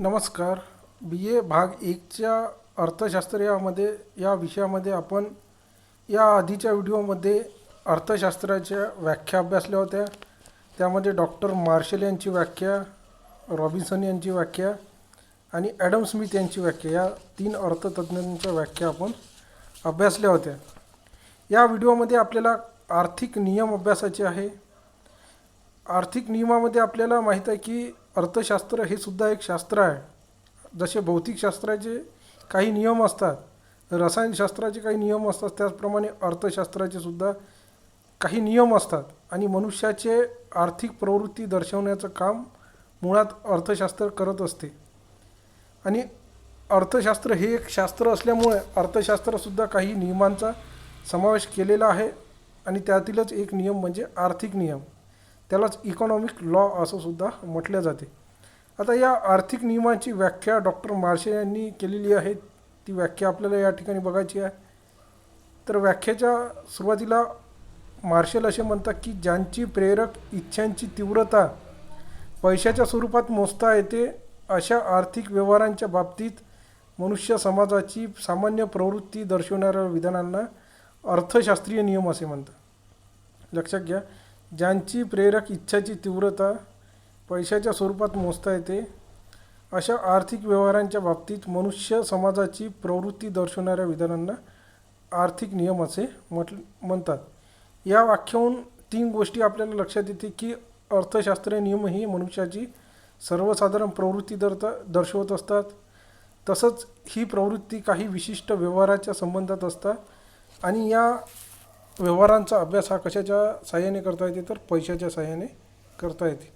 नमस्कार. बी ए भाग एकच्या अर्थशास्त्र यामध्ये या विषयामध्ये आपण या आधीच्या व्हिडिओमध्ये अर्थशास्त्राच्या व्याख्या अभ्यासल्या होत्या. त्यामध्ये डॉक्टर मार्शल यांची व्याख्या रॉबिन्सन यांची व्याख्या आणि ॲडम स्मिथ यांची व्याख्या या तीन अर्थतज्ज्ञांच्या व्याख्या आपण अभ्यासल्या होत्या. या व्हिडिओमध्ये आपल्याला आर्थिक नियम अभ्यासाचे आहे. आर्थिक नियमामध्ये आपल्याला माहीत आहे की अर्थशास्त्र हे सुद्धा एक शास्त्र आहे. जसे भौतिकशास्त्राचे काही नियम असतात रसायनशास्त्राचे काही नियम असतात त्याचप्रमाणे अर्थशास्त्राचे सुद्धा काही नियम असतात. आणि मनुष्याचे आर्थिक प्रवृत्ती दर्शवण्याचं काम मुळात अर्थशास्त्र करत असते. आणि अर्थशास्त्र हे एक शास्त्र असल्यामुळे अर्थशास्त्रसुद्धा काही नियमांचा समावेश केलेला आहे. आणि त्यातीलच एक नियम म्हणजे आर्थिक नियम. त्यालाच इकॉनॉमिक लॉ असं सुद्धा म्हटले जाते. आता या आर्थिक नियमाची व्याख्या डॉक्टर मार्शे यांनी केलेली आहे. ती व्याख्या आपल्याला या ठिकाणी बघायची आहे. तर व्याख्याच्या सुरुवातीला मार्शल असे म्हणतात की ज्यांची प्रेरक इच्छांची तीव्रता पैशाच्या स्वरूपात मोजता येते अशा आर्थिक व्यवहारांच्या बाबतीत मनुष्य समाजाची सामान्य प्रवृत्ती दर्शवणाऱ्या विधानांना अर्थशास्त्रीय नियम असे म्हणतात. लक्षात घ्या ज्यांची प्रेरक इच्छाची तीव्रता पैशाच्या स्वरूपात मोजता येते अशा आर्थिक व्यवहारांच्या बाबतीत मनुष्य समाजाची प्रवृत्ती दर्शवणाऱ्या विधानांना आर्थिक नियम असे म्हट म्हणतात. या वाक्याहून तीन गोष्टी आपल्याला लक्षात येते की अर्थशास्त्रीय नियम ही मनुष्याची सर्वसाधारण प्रवृत्ती दर्त दर्शवत असतात. तसंच ही प्रवृत्ती काही विशिष्ट व्यवहाराच्या संबंधात असतात आणि या व्यवहारांचा अभ्यास हा कशाच्या साह्याने करता येते? तर पैशाच्या साह्याने करता येते.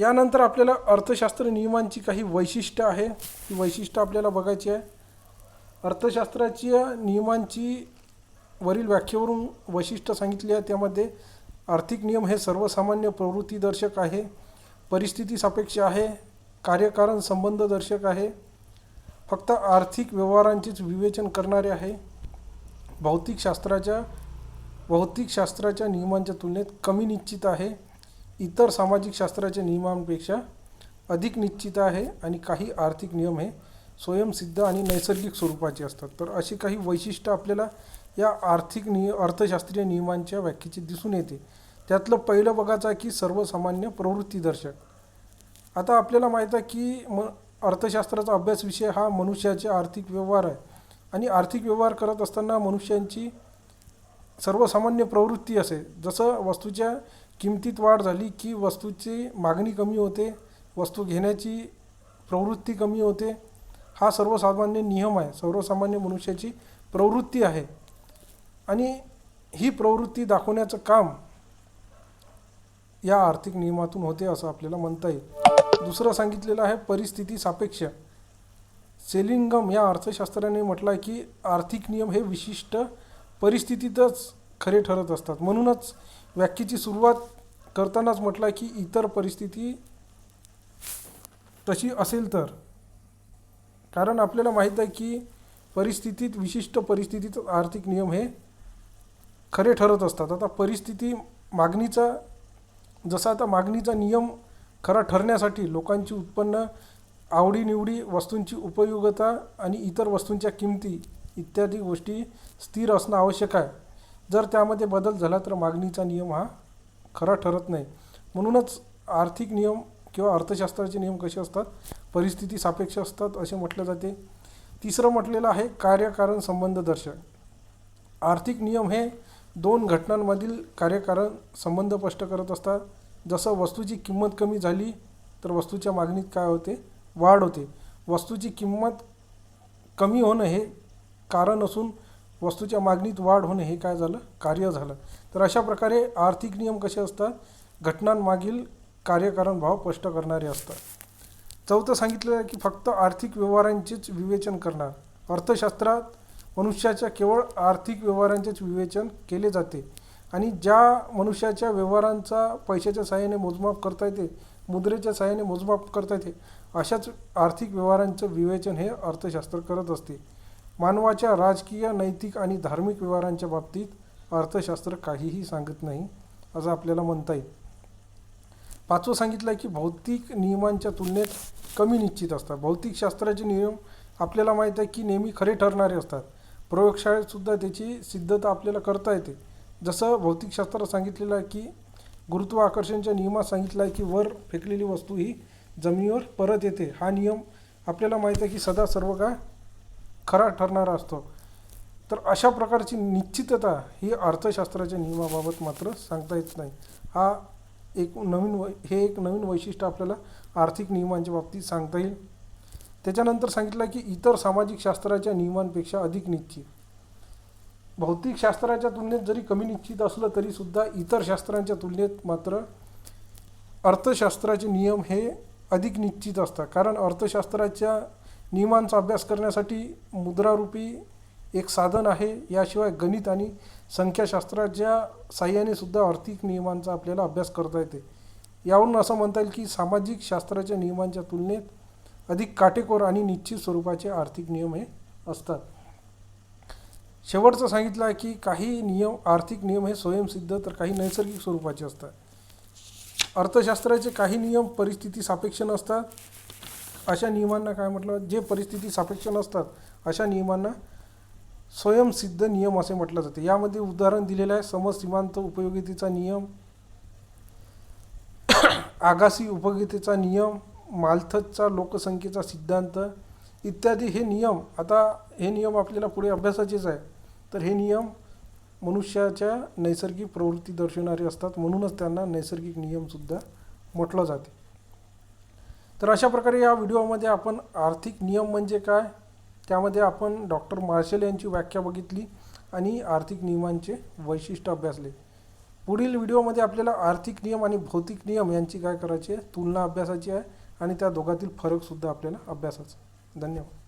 यानंतर आपल्याला अर्थशास्त्र नियमांची काही वैशिष्ट्य आहे. ती वैशिष्ट्य आपल्याला बघायची आहे. अर्थशास्त्राच्या नियमांची वरील व्याख्येवरून वैशिष्ट्य सांगितली आहे. त्यामध्ये आर्थिक नियम हे सर्वसामान्य प्रवृत्तीदर्शक आहे. परिस्थिती सापेक्ष आहे. कार्यकारण संबंधदर्शक आहे. फक्त आर्थिक व्यवहारांचेच विवेचन करणारे आहे. भौतिकशास्त्राच्या भौतिकशास्त्राच्या नियमांच्या तुलनेत कमी निश्चित आहे. इतर सामाजिक शास्त्राच्या नियमांपेक्षा अधिक निश्चित आहे आणि काही आर्थिक नियम हे स्वयंसिद्ध आणि नैसर्गिक स्वरूपाचे असतात. तर अशी काही वैशिष्ट्य आपल्याला या आर्थिक निय अर्थशास्त्रीय नियमांच्या व्याख्येची दिसून येते. त्यातलं पहिलं बघायचं आहे की सर्वसामान्य प्रवृत्तीदर्शक. आता आपल्याला माहीत आहे की म अर्थशास्त्राचा अभ्यास विषय हा मनुष्याचे आर्थिक व्यवहार आहे. आणि आर्थिक व्यवहार करत असताना मनुष्यांची सर्वसामान्य प्रवृत्ती असे. जसं वस्तूच्या किमतीत वाढ झाली की वस्तूची मागणी कमी होते वस्तू घेण्याची प्रवृत्ती कमी होते हा सर्वसामान्य नियम आहे. सर्वसामान्य मनुष्याची प्रवृत्ती आहे. आणि ही प्रवृत्ती दाखवण्याचं काम या आर्थिक नियमातून होते असं आपल्याला म्हणता येईल. दुसरं सांगितलेलं आहे परिस्थिती सापेक्ष. सेलिंगम या अर्थशास्त्राने म्हटलं आहे की आर्थिक नियम हे विशिष्ट परिस्थितीतच खरे ठरत असतात. म्हणूनच व्याख्येची सुरुवात करतानाच म्हटलं आहे की इतर परिस्थिती तशी असेल तर. कारण आपल्याला माहीत आहे की परिस्थितीत विशिष्ट परिस्थितीत आर्थिक नियम हे खरे ठरत असतात. आता परिस्थिती मागणीचा जसा आता मागणीचा नियम खरा ठरण्यासाठी लोकांची उत्पन्न आवडीनिवडी वस्तूंची उपयोगिता आणि इतर वस्तूंच्या किमती इत्यादी गोष्टी स्थिर असणं आवश्यक आहे. जर त्यामध्ये बदल झाला तर मागणीचा नियम हा खरा ठरत नाही. म्हणूनच आर्थिक नियम किंवा अर्थशास्त्राचे नियम कसे असतात? परिस्थिती सापेक्ष असतात असे म्हटले जाते. तिसरं म्हटलेलं आहे कार्यकारण संबंध दर्शक. आर्थिक नियम हे दोन घटनांमधील कार्यकारण संबंध स्पष्ट करत असतात. जसं वस्तूची किंमत कमी झाली तर वस्तूच्या मागणीत काय होते? वाढ होते. वस्तूची किंमत कमी होणं हे कारण असून वस्तूच्या मागणीत वाढ होणे हे काय झालं? कार्य झालं. तर अशा प्रकारे आर्थिक नियम कसे असतात? घटनांमागील कार्यकारण भाव स्पष्ट करणारे असतात. चौथं सांगितलं आहे की फक्त आर्थिक व्यवहारांचेच विवेचन करणार. अर्थशास्त्रात मनुष्याच्या केवळ आर्थिक व्यवहारांचेच विवेचन केले जाते आणि ज्या मनुष्याच्या व्यवहारांचा पैशाच्या सहाय्याने मोजमाप करता येते मुद्रेच्या सहाय्याने मोजमाप करता येते अशाच आर्थिक व्यवहारांचं विवेचन हे अर्थशास्त्र करत असते. मानवाच्या राजकीय नैतिक आणि धार्मिक व्यवहारांच्या बाबतीत अर्थशास्त्र काहीही सांगत नाही असं आपल्याला म्हणता येईल. पाचवं सांगितलं आहे की भौतिक नियमांच्या तुलनेत कमी निश्चित असतात. भौतिक शास्त्राचे नियम आपल्याला माहीत आहे की नेहमी खरे ठरणारे असतात. प्रयोगशाळेतसुद्धा त्याची सिद्धता आपल्याला करता येते. जसं भौतिकशास्त्रात सांगितलेलं आहे की गुरुत्वाकर्षणच्या नियमात सांगितलं आहे की वर फेकलेली वस्तू ही जमिनीवर परत येते. हा नियम आपल्याला माहीत आहे की सदा सर्व काय खरा ठरणारा असतो. तर अशा प्रकारची निश्चितता ही अर्थशास्त्राच्या नियमाबाबत मात्र सांगता येत नाही. हा एक नवीन वै हे एक नवीन वैशिष्ट्य आपल्याला आर्थिक नियमांच्या बाबतीत सांगता येईल. त्याच्यानंतर सांगितलं की इतर सामाजिक शास्त्राच्या नियमांपेक्षा अधिक निश्चित. भौतिक शास्त्राच्या तुलनेत जरी कमी निश्चित असलं तरीसुद्धा इतर शास्त्रांच्या तुलनेत मात्र अर्थशास्त्राचे नियम हे अधिक निश्चित असतात. कारण अर्थशास्त्राच्या नियमांचा अभ्यास करण्यासाठी मुद्रारूपी एक साधन आहे. याशिवाय गणित आणि संख्याशास्त्राच्या साह्याने सुद्धा आर्थिक नियमांचा आपल्याला अभ्यास करता येते. यावरून असं म्हणता येईल की सामाजिक शास्त्राच्या नियमांच्या तुलनेत अधिक काटेकोर आणि निश्चित स्वरूपाचे आर्थिक नियम हे असतात. शेवटचं सांगितलं आहे की काही नियम आर्थिक नियम हे स्वयंसिद्ध तर काही नैसर्गिक स्वरूपाचे असतात. अर्थशास्त्राचे काही नियम परिस्थिती सापेक्ष नसतात. अशा नियमांना काय म्हटलं? जे परिस्थिती सापेक्ष नसतात अशा नियमांना स्वयंसिद्ध नियम असे म्हटलं जाते. यामध्ये उदाहरण दिलेलं आहे समज सीमांत उपयोगितेचा नियम आगासी उपयोगितेचा नियम मालथसचा लोकसंख्येचा सिद्धांत इत्यादी. हे नियम आता हे नियम आपल्याला पुढे अभ्यासाचेच आहे. तर हे नियम मनुष्याच्या नैसर्गिक प्रवृत्ती दर्शवणारे असतात. म्हणूनच त्यांना नैसर्गिक नियमसुद्धा म्हटलं जाते. तर अशा प्रकारे या व्हिडिओमध्ये आपण आर्थिक नियम म्हणजे काय? त्यामध्ये आपण डॉक्टर मार्शल यांची व्याख्या बघितली आणि आर्थिक नियमांचे वैशिष्ट्य अभ्यासले. पुढील व्हिडिओमध्ये आपल्याला आर्थिक नियम आणि भौतिक नियम यांची काय करायची आहे? तुलना अभ्यासाची आहे आणि त्या दोघातील फरकसुद्धा आपल्याला अभ्यासाचा. धन्यवाद.